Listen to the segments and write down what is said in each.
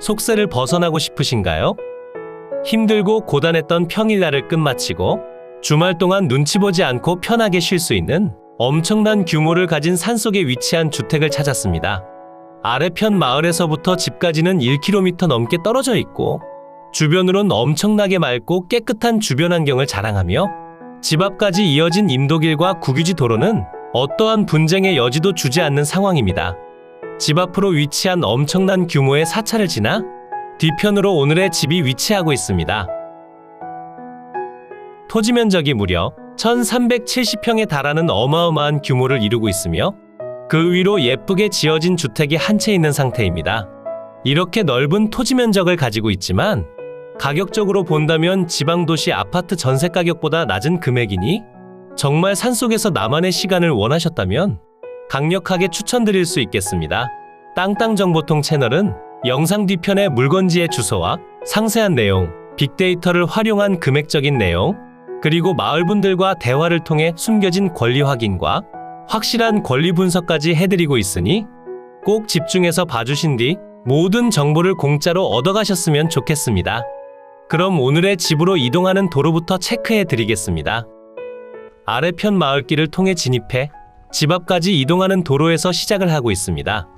속세를 벗어나고 싶으신가요? 힘들고 고단했던 평일날을 끝마치고 주말 동안 눈치 보지 않고 편하게 쉴 수 있는 엄청난 규모를 가진 산속에 위치한 주택을 찾았습니다. 아래편 마을에서부터 집까지는 1km 넘게 떨어져 있고 주변으론 엄청나게 맑고 깨끗한 주변 환경을 자랑하며 집 앞까지 이어진 임도길과 국유지 도로는 어떠한 분쟁의 여지도 주지 않는 상황입니다. 집 앞으로 위치한 엄청난 규모의 사찰을 지나 뒤편으로 오늘의 집이 위치하고 있습니다. 토지 면적이 무려 1370평에 달하는 어마어마한 규모를 이루고 있으며 그 위로 예쁘게 지어진 주택이 한 채 있는 상태입니다. 이렇게 넓은 토지 면적을 가지고 있지만 가격적으로 본다면 지방도시 아파트 전세 가격보다 낮은 금액이니 정말 산속에서 나만의 시간을 원하셨다면 강력하게 추천드릴 수 있겠습니다. 땅땅정보통 채널은 영상 뒤편의 물건지의 주소와 상세한 내용, 빅데이터를 활용한 금액적인 내용, 그리고 마을분들과 대화를 통해 숨겨진 권리 확인과 확실한 권리 분석까지 해드리고 있으니 꼭 집중해서 봐주신 뒤 모든 정보를 공짜로 얻어가셨으면 좋겠습니다. 그럼 오늘의 집으로 이동하는 도로부터 체크해 드리겠습니다. 아래편 마을길을 통해 진입해 집 앞까지 이동하는 도로에서 시작을 하고 있습니다.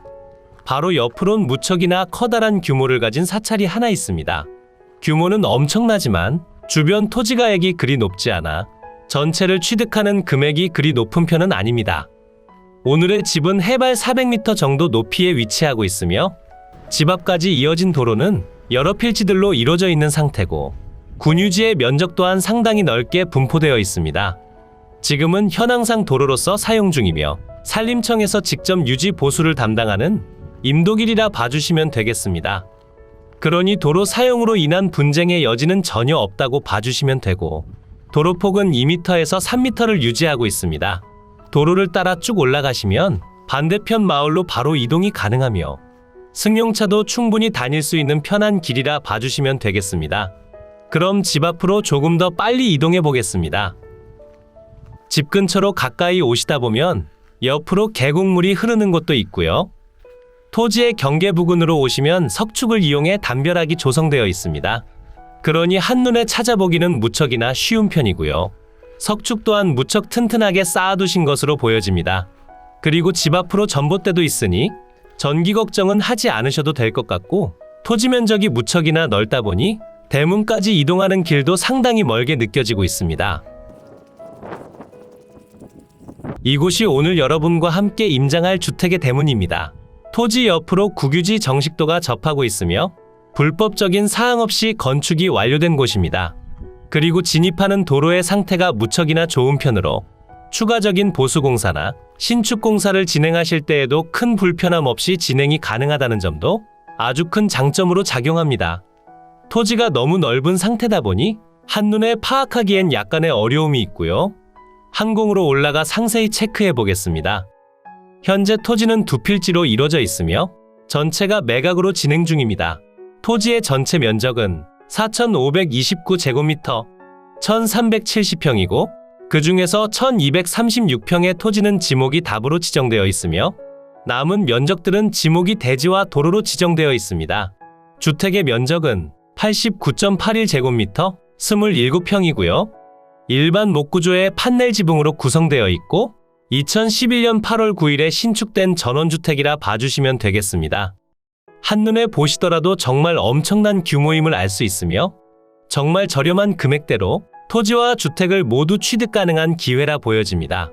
바로 옆으론 무척이나 커다란 규모를 가진 사찰이 하나 있습니다. 규모는 엄청나지만 주변 토지 가액이 그리 높지 않아 전체를 취득하는 금액이 그리 높은 편은 아닙니다. 오늘의 집은 해발 400m 정도 높이에 위치하고 있으며 집 앞까지 이어진 도로는 여러 필지들로 이루어져 있는 상태고 군유지의 면적 또한 상당히 넓게 분포되어 있습니다. 지금은 현황상 도로로서 사용 중이며 산림청에서 직접 유지 보수를 담당하는 임도길이라 봐주시면 되겠습니다. 그러니 도로 사용으로 인한 분쟁의 여지는 전혀 없다고 봐주시면 되고 도로폭은 2m에서 3m를 유지하고 있습니다. 도로를 따라 쭉 올라가시면 반대편 마을로 바로 이동이 가능하며 승용차도 충분히 다닐 수 있는 편한 길이라 봐주시면 되겠습니다. 그럼 집 앞으로 조금 더 빨리 이동해 보겠습니다. 집 근처로 가까이 오시다 보면 옆으로 계곡물이 흐르는 곳도 있고요. 토지의 경계 부근으로 오시면 석축을 이용해 담벼락이 조성되어 있습니다. 그러니 한눈에 찾아보기는 무척이나 쉬운 편이고요. 석축 또한 무척 튼튼하게 쌓아두신 것으로 보여집니다. 그리고 집 앞으로 전봇대도 있으니 전기 걱정은 하지 않으셔도 될 것 같고 토지 면적이 무척이나 넓다 보니 대문까지 이동하는 길도 상당히 멀게 느껴지고 있습니다. 이곳이 오늘 여러분과 함께 임장할 주택의 대문입니다. 토지 옆으로 국유지 정식도가 접하고 있으며 불법적인 사항 없이 건축이 완료된 곳입니다. 그리고 진입하는 도로의 상태가 무척이나 좋은 편으로 추가적인 보수공사나 신축공사를 진행하실 때에도 큰 불편함 없이 진행이 가능하다는 점도 아주 큰 장점으로 작용합니다. 토지가 너무 넓은 상태다 보니 한눈에 파악하기엔 약간의 어려움이 있고요. 항공으로 올라가 상세히 체크해 보겠습니다. 현재 토지는 두 필지로 이루어져 있으며 전체가 매각으로 진행 중입니다. 토지의 전체 면적은 4,529제곱미터, 1,370평이고 그 중에서 1,236평의 토지는 지목이 답으로 지정되어 있으며 남은 면적들은 지목이 대지와 도로로 지정되어 있습니다. 주택의 면적은 89.81제곱미터, 27평이고요. 일반 목구조의 판넬 지붕으로 구성되어 있고 2011년 8월 9일에 신축된 전원주택이라 봐주시면 되겠습니다. 한눈에 보시더라도 정말 엄청난 규모임을 알 수 있으며 정말 저렴한 금액대로 토지와 주택을 모두 취득 가능한 기회라 보여집니다.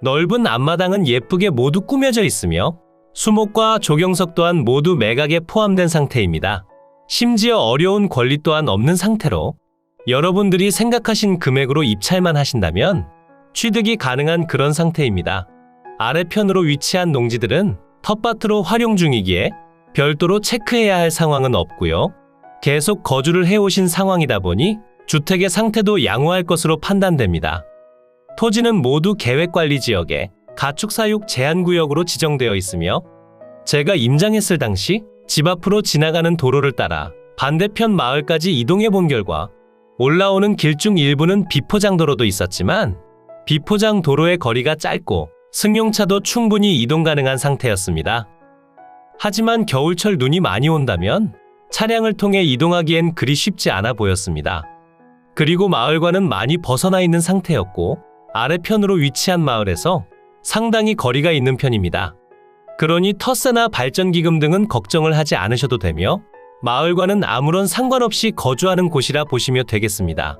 넓은 앞마당은 예쁘게 모두 꾸며져 있으며 수목과 조경석 또한 모두 매각에 포함된 상태입니다. 심지어 어려운 권리 또한 없는 상태로 여러분들이 생각하신 금액으로 입찰만 하신다면 취득이 가능한 그런 상태입니다. 아래편으로 위치한 농지들은 텃밭으로 활용 중이기에 별도로 체크해야 할 상황은 없고요. 계속 거주를 해오신 상황이다 보니 주택의 상태도 양호할 것으로 판단됩니다. 토지는 모두 계획관리 지역에 가축사육 제한구역으로 지정되어 있으며 제가 임장했을 당시 집 앞으로 지나가는 도로를 따라 반대편 마을까지 이동해 본 결과 올라오는 길 중 일부는 비포장도로도 있었지만 비포장 도로의 거리가 짧고 승용차도 충분히 이동 가능한 상태였습니다. 하지만 겨울철 눈이 많이 온다면 차량을 통해 이동하기엔 그리 쉽지 않아 보였습니다. 그리고 마을과는 많이 벗어나 있는 상태였고 아래편으로 위치한 마을에서 상당히 거리가 있는 편입니다. 그러니 터세나 발전기금 등은 걱정을 하지 않으셔도 되며 마을과는 아무런 상관없이 거주하는 곳이라 보시면 되겠습니다.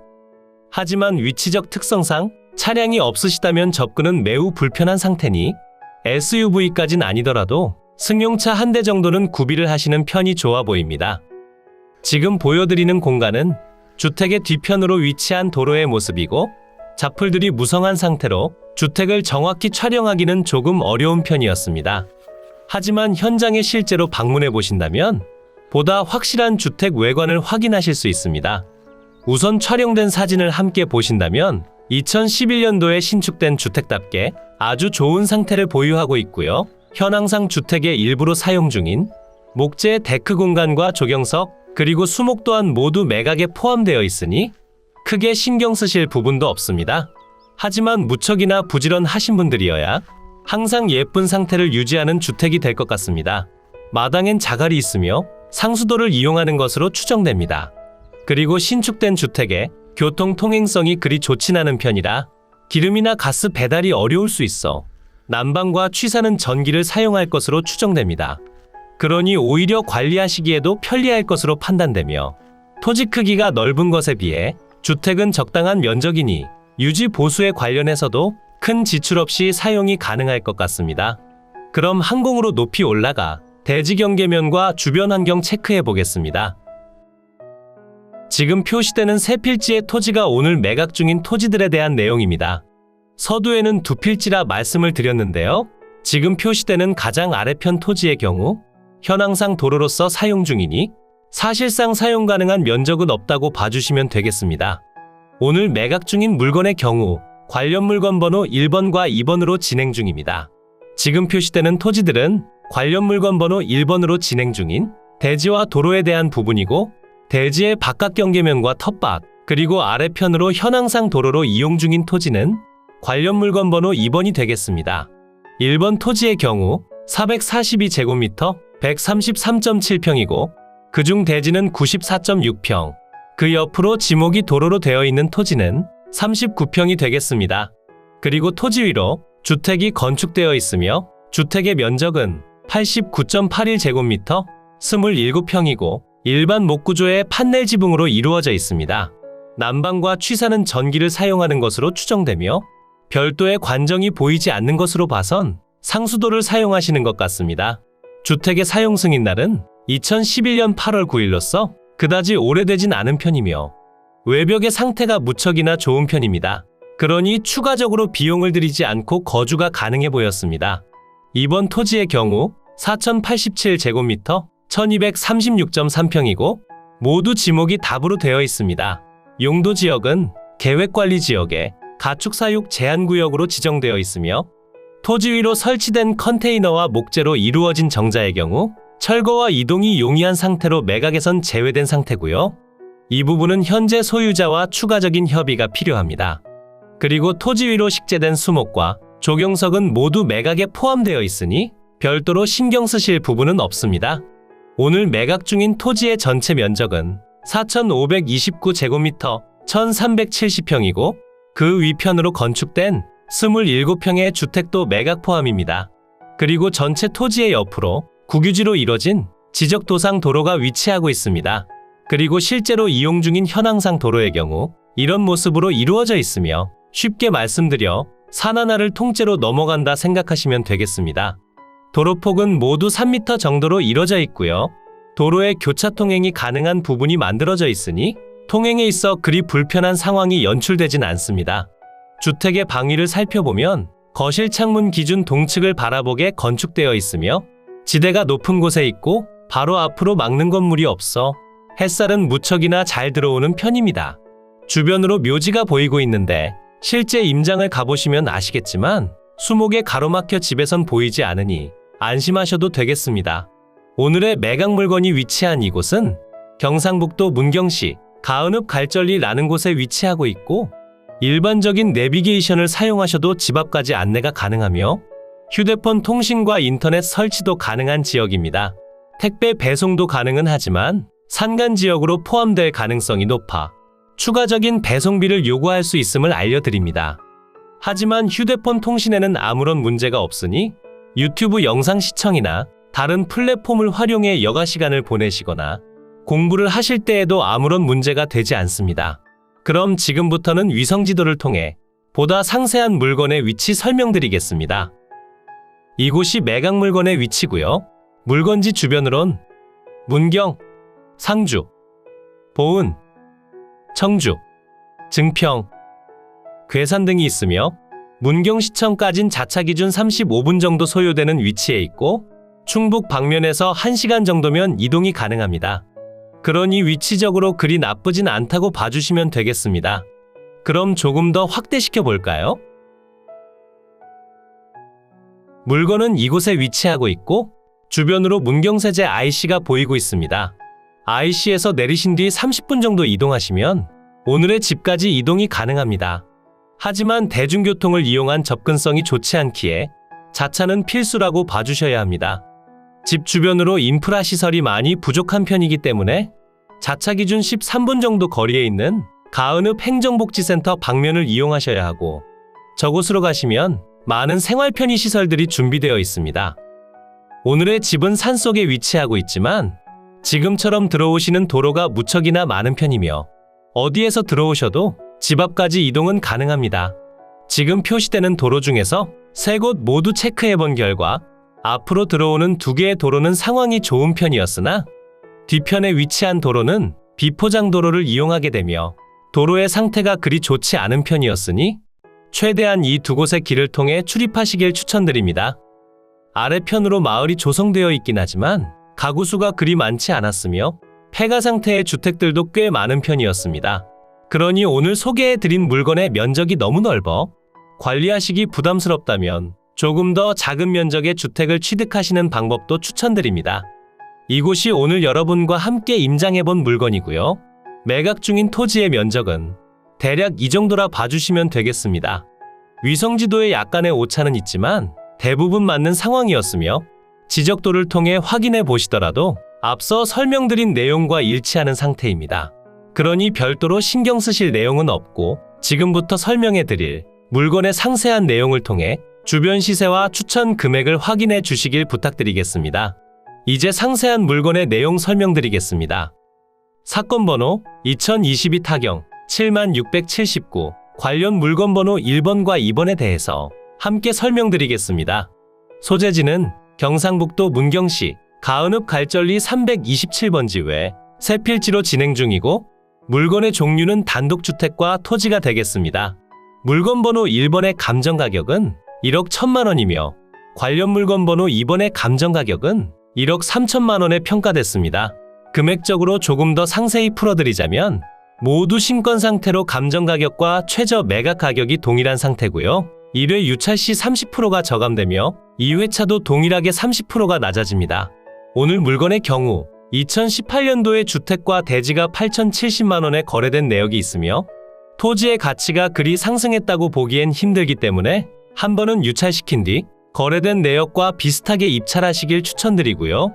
하지만 위치적 특성상 차량이 없으시다면 접근은 매우 불편한 상태니 SUV까진 아니더라도 승용차 한 대 정도는 구비를 하시는 편이 좋아 보입니다. 지금 보여드리는 공간은 주택의 뒤편으로 위치한 도로의 모습이고 자풀들이 무성한 상태로 주택을 정확히 촬영하기는 조금 어려운 편이었습니다. 하지만 현장에 실제로 방문해 보신다면 보다 확실한 주택 외관을 확인하실 수 있습니다. 우선 촬영된 사진을 함께 보신다면 2011년도에 신축된 주택답게 아주 좋은 상태를 보유하고 있고요. 현황상 주택의 일부로 사용 중인 목재 데크 공간과 조경석 그리고 수목 또한 모두 매각에 포함되어 있으니 크게 신경 쓰실 부분도 없습니다. 하지만 무척이나 부지런하신 분들이어야 항상 예쁜 상태를 유지하는 주택이 될 것 같습니다. 마당엔 자갈이 있으며 상수도를 이용하는 것으로 추정됩니다. 그리고 신축된 주택의 교통 통행성이 그리 좋진 않은 편이라 기름이나 가스 배달이 어려울 수 있어 난방과 취사는 전기를 사용할 것으로 추정됩니다. 그러니 오히려 관리하시기에도 편리할 것으로 판단되며 토지 크기가 넓은 것에 비해 주택은 적당한 면적이니 유지 보수에 관련해서도 큰 지출 없이 사용이 가능할 것 같습니다. 그럼 항공으로 높이 올라가 대지 경계면과 주변 환경 체크해 보겠습니다. 지금 표시되는 세 필지의 토지가 오늘 매각 중인 토지들에 대한 내용입니다. 서두에는 두 필지라 말씀을 드렸는데요. 지금 표시되는 가장 아래편 토지의 경우 현황상 도로로서 사용 중이니 사실상 사용 가능한 면적은 없다고 봐주시면 되겠습니다. 오늘 매각 중인 물건의 경우 관련 물건 번호 1번과 2번으로 진행 중입니다. 지금 표시되는 토지들은 관련 물건 번호 1번으로 진행 중인 대지와 도로에 대한 부분이고 대지의 바깥 경계면과 텃밭 그리고 아래편으로 현황상 도로로 이용 중인 토지는 관련 물건 번호 2번이 되겠습니다. 1번 토지의 경우 442제곱미터 133.7평이고 그중 대지는 94.6평, 그 옆으로 지목이 도로로 되어 있는 토지는 39평이 되겠습니다. 그리고 토지 위로 주택이 건축되어 있으며 주택의 면적은 89.81제곱미터 27평이고 일반 목구조의 판넬 지붕으로 이루어져 있습니다. 난방과 취사는 전기를 사용하는 것으로 추정되며 별도의 관정이 보이지 않는 것으로 봐선 상수도를 사용하시는 것 같습니다. 주택의 사용 승인 날은 2011년 8월 9일로서 그다지 오래되진 않은 편이며 외벽의 상태가 무척이나 좋은 편입니다. 그러니 추가적으로 비용을 들이지 않고 거주가 가능해 보였습니다. 이번 토지의 경우 4087제곱미터 1236.3평이고 모두 지목이 답으로 되어 있습니다. 용도 지역은 계획관리 지역에 가축사육 제한구역으로 지정되어 있으며 토지 위로 설치된 컨테이너와 목재로 이루어진 정자의 경우 철거와 이동이 용이한 상태로 매각에선 제외된 상태고요. 이 부분은 현재 소유자와 추가적인 협의가 필요합니다. 그리고 토지 위로 식재된 수목과 조경석은 모두 매각에 포함되어 있으니 별도로 신경 쓰실 부분은 없습니다. 오늘 매각 중인 토지의 전체 면적은 4,529제곱미터 1,370평이고 그 위편으로 건축된 27평의 주택도 매각 포함입니다. 그리고 전체 토지의 옆으로 국유지로 이뤄진 지적도상 도로가 위치하고 있습니다. 그리고 실제로 이용 중인 현황상 도로의 경우 이런 모습으로 이루어져 있으며 쉽게 말씀드려 산 하나를 통째로 넘어간다 생각하시면 되겠습니다. 도로폭은 모두 3m 정도로 이뤄져 있고요. 도로에 교차 통행이 가능한 부분이 만들어져 있으니 통행에 있어 그리 불편한 상황이 연출되진 않습니다. 주택의 방위를 살펴보면 거실 창문 기준 동측을 바라보게 건축되어 있으며 지대가 높은 곳에 있고 바로 앞으로 막는 건물이 없어 햇살은 무척이나 잘 들어오는 편입니다. 주변으로 묘지가 보이고 있는데 실제 임장을 가보시면 아시겠지만 수목에 가로막혀 집에선 보이지 않으니 안심하셔도 되겠습니다. 오늘의 매각 물건이 위치한 이곳은 경상북도 문경시 가은읍 갈절리라는 곳에 위치하고 있고 일반적인 내비게이션을 사용하셔도 집 앞까지 안내가 가능하며 휴대폰 통신과 인터넷 설치도 가능한 지역입니다. 택배 배송도 가능은 하지만 산간 지역으로 포함될 가능성이 높아 추가적인 배송비를 요구할 수 있음을 알려드립니다. 하지만 휴대폰 통신에는 아무런 문제가 없으니 유튜브 영상 시청이나 다른 플랫폼을 활용해 여가 시간을 보내시거나 공부를 하실 때에도 아무런 문제가 되지 않습니다. 그럼 지금부터는 위성 지도를 통해 보다 상세한 물건의 위치 설명드리겠습니다. 이곳이 매각 물건의 위치고요. 물건지 주변으론 문경, 상주, 보은, 청주, 증평, 괴산 등이 있으며 문경시청까진 자차 기준 35분 정도 소요되는 위치에 있고 충북 방면에서 1시간 정도면 이동이 가능합니다. 그러니 위치적으로 그리 나쁘진 않다고 봐주시면 되겠습니다. 그럼 조금 더 확대시켜 볼까요? 물건은 이곳에 위치하고 있고 주변으로 문경세제 IC가 보이고 있습니다. IC에서 내리신 뒤 30분 정도 이동하시면 오늘의 집까지 이동이 가능합니다. 하지만 대중교통을 이용한 접근성이 좋지 않기에 자차는 필수라고 봐주셔야 합니다. 집 주변으로 인프라 시설이 많이 부족한 편이기 때문에 자차 기준 13분 정도 거리에 있는 가은읍 행정복지센터 방면을 이용하셔야 하고 저곳으로 가시면 많은 생활 편의 시설들이 준비되어 있습니다. 오늘의 집은 산속에 위치하고 있지만 지금처럼 들어오시는 도로가 무척이나 많은 편이며 어디에서 들어오셔도 집 앞까지 이동은 가능합니다. 지금 표시되는 도로 중에서 세 곳 모두 체크해 본 결과 앞으로 들어오는 두 개의 도로는 상황이 좋은 편이었으나 뒤편에 위치한 도로는 비포장 도로를 이용하게 되며 도로의 상태가 그리 좋지 않은 편이었으니 최대한 이 두 곳의 길을 통해 출입하시길 추천드립니다. 아래편으로 마을이 조성되어 있긴 하지만 가구 수가 그리 많지 않았으며 폐가 상태의 주택들도 꽤 많은 편이었습니다. 그러니 오늘 소개해 드린 물건의 면적이 너무 넓어 관리하시기 부담스럽다면 조금 더 작은 면적의 주택을 취득하시는 방법도 추천드립니다. 이곳이 오늘 여러분과 함께 임장해 본 물건이고요. 매각 중인 토지의 면적은 대략 이 정도라 봐주시면 되겠습니다. 위성지도에 약간의 오차는 있지만 대부분 맞는 상황이었으며 지적도를 통해 확인해 보시더라도 앞서 설명드린 내용과 일치하는 상태입니다. 그러니 별도로 신경 쓰실 내용은 없고 지금부터 설명해 드릴 물건의 상세한 내용을 통해 주변 시세와 추천 금액을 확인해 주시길 부탁드리겠습니다. 이제 상세한 물건의 내용 설명드리겠습니다. 사건 번호 2022 타경 7679 관련 물건 번호 1번과 2번에 대해서 함께 설명드리겠습니다. 소재지는 경상북도 문경시 가은읍 갈절리 327번지 외 세필지로 진행 중이고 물건의 종류는 단독주택과 토지가 되겠습니다. 물건 번호 1번의 감정 가격은 1억 1천만 원이며 관련 물건 번호 2번의 감정 가격은 1억 3천만 원에 평가됐습니다. 금액적으로 조금 더 상세히 풀어드리자면 모두 신권 상태로 감정 가격과 최저 매각 가격이 동일한 상태고요. 1회 유찰 시 30%가 저감되며 2회차도 동일하게 30%가 낮아집니다. 오늘 물건의 경우 2018년도에 주택과 대지가 8,070만 원에 거래된 내역이 있으며 토지의 가치가 그리 상승했다고 보기엔 힘들기 때문에 한 번은 유찰시킨 뒤 거래된 내역과 비슷하게 입찰하시길 추천드리고요.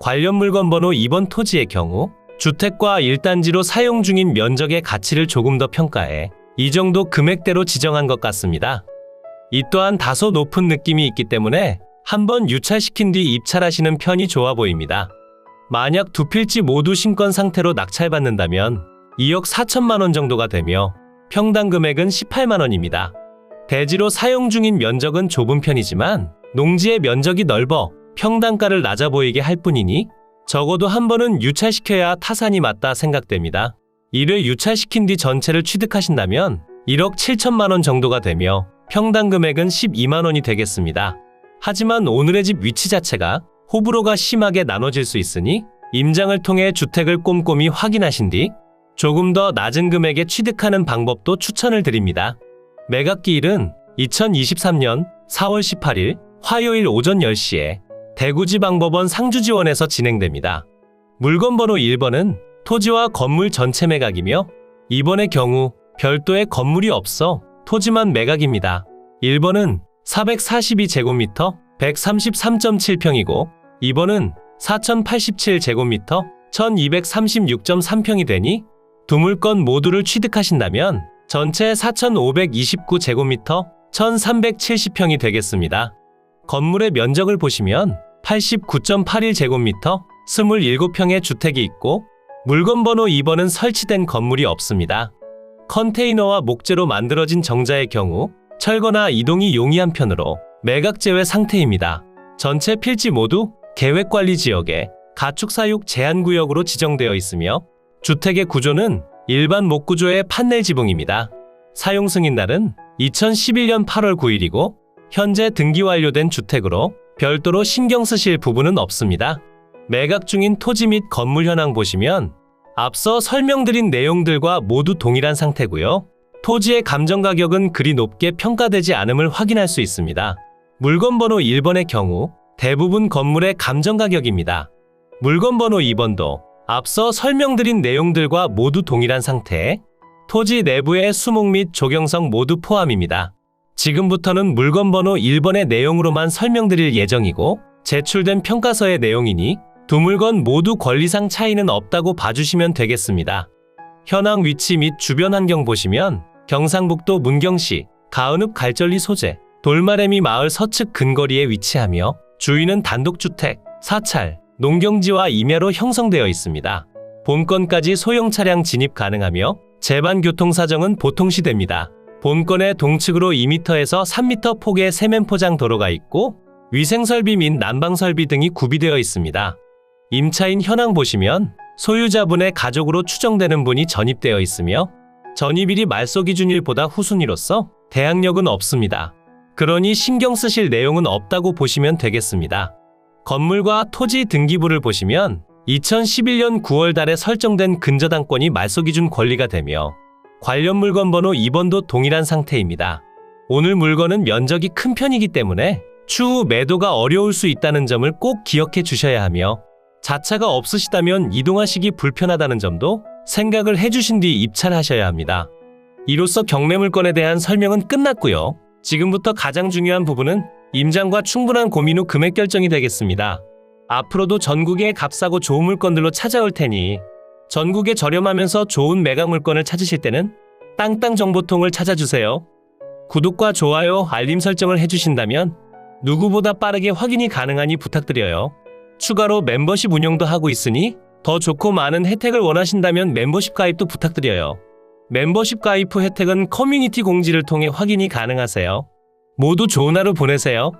관련 물건 번호 2번 토지의 경우 주택과 1단지로 사용 중인 면적의 가치를 조금 더 평가해 이 정도 금액대로 지정한 것 같습니다. 이 또한 다소 높은 느낌이 있기 때문에 한번 유찰시킨 뒤 입찰하시는 편이 좋아 보입니다. 만약 두 필지 모두 신권 상태로 낙찰받는다면 2억 4천만 원 정도가 되며 평당 금액은 18만 원입니다. 대지로 사용 중인 면적은 좁은 편이지만 농지의 면적이 넓어 평당가를 낮아 보이게 할 뿐이니 적어도 한 번은 유찰시켜야 타산이 맞다 생각됩니다. 이를 유찰시킨 뒤 전체를 취득하신다면 1억 7천만 원 정도가 되며 평당 금액은 12만 원이 되겠습니다. 하지만 오늘의 집 위치 자체가 호불호가 심하게 나눠질 수 있으니 임장을 통해 주택을 꼼꼼히 확인하신 뒤 조금 더 낮은 금액에 취득하는 방법도 추천을 드립니다. 매각기일은 2023년 4월 18일 화요일 오전 10시에 대구지방법원 상주지원에서 진행됩니다. 물건 번호 1번은 토지와 건물 전체 매각이며 2번의 경우 별도의 건물이 없어 토지만 매각입니다. 1번은 442제곱미터 133.7평이고 2번은 4087제곱미터 1236.3평이 되니 두 물건 모두를 취득하신다면 전체 4,529제곱미터 1,370평이 되겠습니다. 건물의 면적을 보시면 89.81제곱미터 27평의 주택이 있고 물건 번호 2번은 설치된 건물이 없습니다. 컨테이너와 목재로 만들어진 정자의 경우 철거나 이동이 용이한 편으로 매각 제외 상태입니다. 전체 필지 모두 계획관리 지역에 가축 사육 제한 구역으로 지정되어 있으며 주택의 구조는 일반 목구조의 판넬 지붕입니다. 사용 승인 날은 2011년 8월 9일이고 현재 등기 완료된 주택으로 별도로 신경 쓰실 부분은 없습니다. 매각 중인 토지 및 건물 현황 보시면 앞서 설명드린 내용들과 모두 동일한 상태고요. 토지의 감정 가격은 그리 높게 평가되지 않음을 확인할 수 있습니다. 물건 번호 1번의 경우 대부분 건물의 감정 가격입니다. 물건 번호 2번도 앞서 설명드린 내용들과 모두 동일한 상태, 토지 내부의 수목 및 조경성 모두 포함입니다. 지금부터는 물건 번호 1번의 내용으로만 설명드릴 예정이고 제출된 평가서의 내용이니 두 물건 모두 권리상 차이는 없다고 봐주시면 되겠습니다. 현황 위치 및 주변 환경 보시면 경상북도 문경시 가은읍 갈절리 소재 돌마레미 마을 서측 근거리에 위치하며 주위는 단독주택, 사찰, 농경지와 임야로 형성되어 있습니다. 본건까지 소형 차량 진입 가능하며 제반 교통 사정은 보통시됩니다. 본건의 동측으로 2m에서 3m 폭의 세면포장 도로가 있고 위생설비 및 난방설비 등이 구비되어 있습니다. 임차인 현황 보시면 소유자분의 가족으로 추정되는 분이 전입되어 있으며 전입일이 말소 기준일보다 후순위로서 대항력은 없습니다. 그러니 신경 쓰실 내용은 없다고 보시면 되겠습니다. 건물과 토지 등기부를 보시면 2011년 9월 달에 설정된 근저당권이 말소 기준 권리가 되며 관련 물건 번호 2번도 동일한 상태입니다. 오늘 물건은 면적이 큰 편이기 때문에 추후 매도가 어려울 수 있다는 점을 꼭 기억해 주셔야 하며 자차가 없으시다면 이동하시기 불편하다는 점도 생각을 해주신 뒤 입찰하셔야 합니다. 이로써 경매 물건에 대한 설명은 끝났고요. 지금부터 가장 중요한 부분은 임장과 충분한 고민 후 금액 결정이 되겠습니다. 앞으로도 전국의 값싸고 좋은 물건들로 찾아올 테니 전국에 저렴하면서 좋은 매각 물건을 찾으실 때는 땅땅 정보통을 찾아주세요. 구독과 좋아요, 알림 설정을 해주신다면 누구보다 빠르게 확인이 가능하니 부탁드려요. 추가로 멤버십 운영도 하고 있으니 더 좋고 많은 혜택을 원하신다면 멤버십 가입도 부탁드려요. 멤버십 가입 후 혜택은 커뮤니티 공지를 통해 확인이 가능하세요. 모두 좋은 하루 보내세요.